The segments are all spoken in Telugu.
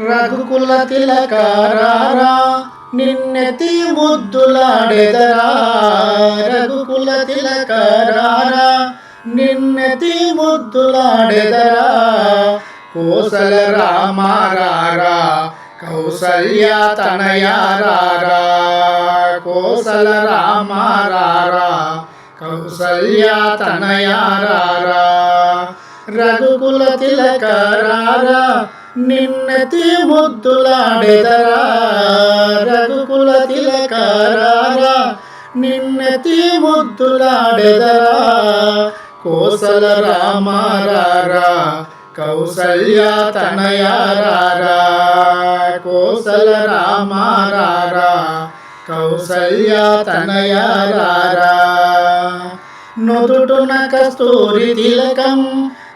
రఘుకుల తిలకారారా నిన్నెతి ముద్దులాడెదరా. రఘుకుల తిలకారారా నిన్నెతి ముద్దులాడెదరా. కోసల రామారారా కౌసల్య తనయారారా. కోసల రామారారా కౌసల్య తనయారారా. రఘుకుల తిలకారారా నిన్నతి ముద్దులాడెదరా రఘుకుల తిలకారారా నిన్నతి ముద్దులాడెదరా కోసల రామారారా కౌసల్య తనయారారా. కోసల రామారారా కౌసల్య తనయారారా. నుదుటున కస్తూరి తిలకం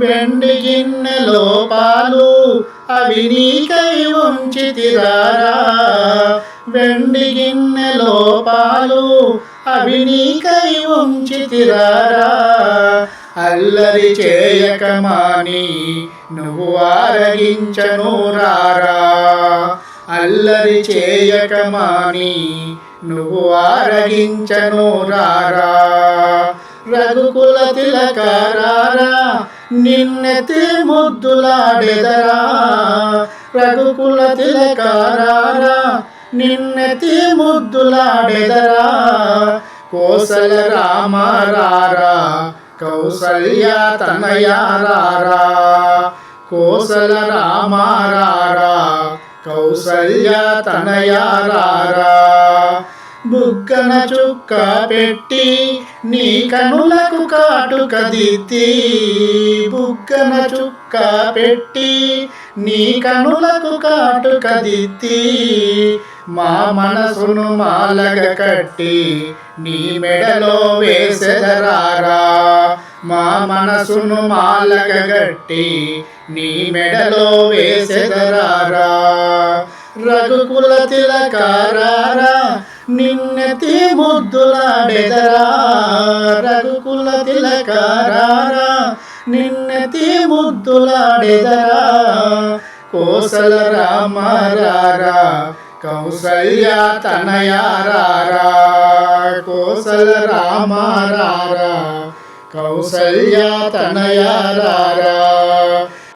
వెండి గిన్నెలో పాలు అవి నీకై ఉంచితిరారా? వెండి గిన్నెలో పాలు అవి నీకై ఉంచితిరారా? అల్లరి చేయకమాని నువ్వు ఆరగించను రారా? అల్లరి చేయకమాని నువ్వు ఆరగించను రారా? రఘుకుల తిలకారారా నిన్నెతే ముద్దులాడెదరా? రఘుకుల తిలకారారా? నిన్నెతే ముద్దులాడెదరా? కోసల రామారారా? కౌసల్య తనయారారా? కోసల రామారారా? కౌసల్య తనయారారా? బుగ్గన చుక్క పెట్టి నీ కనులకు కాటుక దిద్ది బుగ్గన చుక్క పెట్టి నీ కనులకు కాటుక దిద్ది మా మనసును మాలగ కట్టి నీ మెడలో వేసెదరారా మా మనసును మాలగ కట్టి నీ మెడలో వేసెదరారా రఘుకుల తిలకారారా నిన్నతి ముద్దులాడెదరా? రఘుకుల తిలకారారా? నిన్నతి ముద్దులాడెదరా? కోసల రామారారా? కౌసల్య తనయారారా? కోసల రామారారా? కౌసల్య తనయారారా?